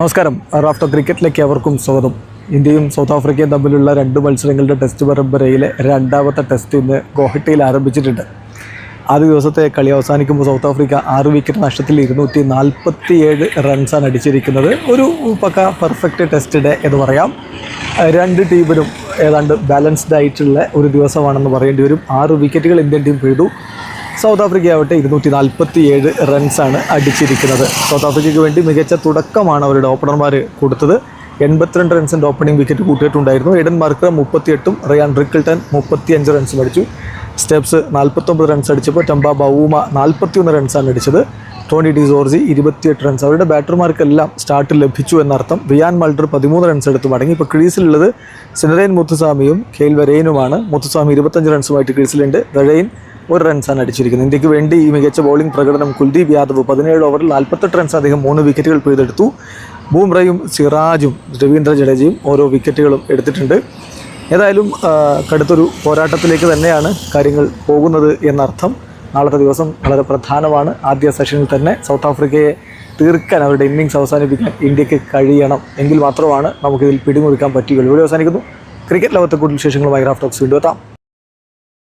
നമസ്കാരം. റാഫ്റ്റർ ക്രിക്കറ്റിലേക്ക് അവർക്കും സ്വാഗതം. ഇന്ത്യയും സൗത്ത് ആഫ്രിക്കയും തമ്മിലുള്ള രണ്ട് മത്സരങ്ങളുടെ ടെസ്റ്റ് പരമ്പരയിലെ രണ്ടാമത്തെ ടെസ്റ്റ് ഇന്ന് ഗോഹട്ടിയിൽ ആരംഭിച്ചിട്ടുണ്ട്. ആദ്യ ദിവസത്തെ കളി അവസാനിക്കുമ്പോൾ സൗത്ത് ആഫ്രിക്ക ആറ് വിക്കറ്റ് നഷ്ടത്തിൽ ഇരുന്നൂറ്റി നാൽപ്പത്തിയേഴ് റൺസാണ് അടിച്ചിരിക്കുന്നത്. ഒരു പക്ക പെർഫെക്റ്റ് ടെസ്റ്റ് ഡേ എന്ന് പറയാം. രണ്ട് ടീമിനും ഏതാണ്ട് ബാലൻസ്ഡ് ആയിട്ടുള്ള ഒരു ദിവസമാണെന്ന് പറയേണ്ടി വരും. ആറ് വിക്കറ്റുകൾ ഇന്ത്യൻ ടീം പിഴുതു സൗത്ത് ആഫ്രിക്ക ആവട്ടെ ഇരുന്നൂറ്റി നാൽപ്പത്തി ഏഴ് റൺസാണ് അടിച്ചിരിക്കുന്നത്. സൗത്ത് ആഫ്രിക്കയ്ക്ക് വേണ്ടി മികച്ച തുടക്കമാണ് അവരുടെ ഓപ്പണർമാർ കൊടുത്തത്. എൺപത്തിരണ്ട് റൺസിന്റെ ഓപ്പണിംഗ് വിക്കറ്റ് കൂട്ടിയിട്ടുണ്ടായിരുന്നു. എഡൻ മാർക്കർ മുപ്പത്തിയെട്ടും റിയാൻ റിക്കിൾട്ടൺ മുപ്പത്തിയഞ്ച് റൺസ് അടിച്ചു. സ്റ്റെപ്സ് നാൽപ്പത്തൊമ്പത് റൺസ് അടിച്ചപ്പോൾ ടംബ ബൗമ നാൽപ്പത്തിയൊന്ന് റൺസാണ് അടിച്ചത്. ടോണി ഡി ജോർജി ഇരുപത്തിയെട്ട് റൺസ് അവരുടെ ബാറ്റർമാർക്കെല്ലാം സ്റ്റാർട്ട് ലഭിച്ചു എന്നർത്ഥം. റിയാൻ മൾഡർ പതിമൂന്ന് റൺസ് എടുത്ത്. മടങ്ങി ഇപ്പോൾ ക്രീസിലുള്ളത് സിനറൈൻ മുത്തുസ്വാമിയും കെയിൽ വരേനുമാണ് മുത്തുസ്വാമി ഇരുപത്തഞ്ച് റൺസുമായിട്ട് ക്രീസിലുണ്ട്. വരേൻ ഒരു റൺസാണ് അടിച്ചിരിക്കുന്നത്. ഇന്ത്യയ്ക്ക് വേണ്ടി ഈ മികച്ച ബൗളിംഗ് പ്രകടനം കുൽദീപ് യാദവ് പതിനേഴ് ഓവറിൽ നാൽപ്പത്തെട്ട് റൺസ് അദ്ദേഹം മൂന്ന് വിക്കറ്റുകൾ പിഴുതെടുത്തു. ബൂംറയും സിറാജും രവീന്ദ്ര ജഡേജയും ഓരോ വിക്കറ്റുകളും എടുത്തിട്ടുണ്ട്. ഏതായാലും കടുത്തൊരു പോരാട്ടത്തിലേക്ക് തന്നെയാണ് കാര്യങ്ങൾ പോകുന്നത് എന്നർത്ഥം. നാളത്തെ ദിവസം വളരെ പ്രധാനമാണ്. ആദ്യ സെഷനിൽ തന്നെ സൗത്ത് ആഫ്രിക്കയെ തീർക്കാൻ അവരുടെ ഇന്നിങ്സ് അവസാനിപ്പിക്കാൻ ഇന്ത്യയ്ക്ക് കഴിയണം എങ്കിൽ മാത്രമാണ് നമുക്കിതിൽ പിടിമുറുക്കാൻ പറ്റുകയുള്ളൂ. ഇവിടെ അവസാനിക്കുന്നു. ക്രിക്കറ്റ് ലോകത്തെ കൂടുതൽ വിശേഷങ്ങളുമായി റാഫ്റ്റോക്സ് വീണ്ടും എത്താം.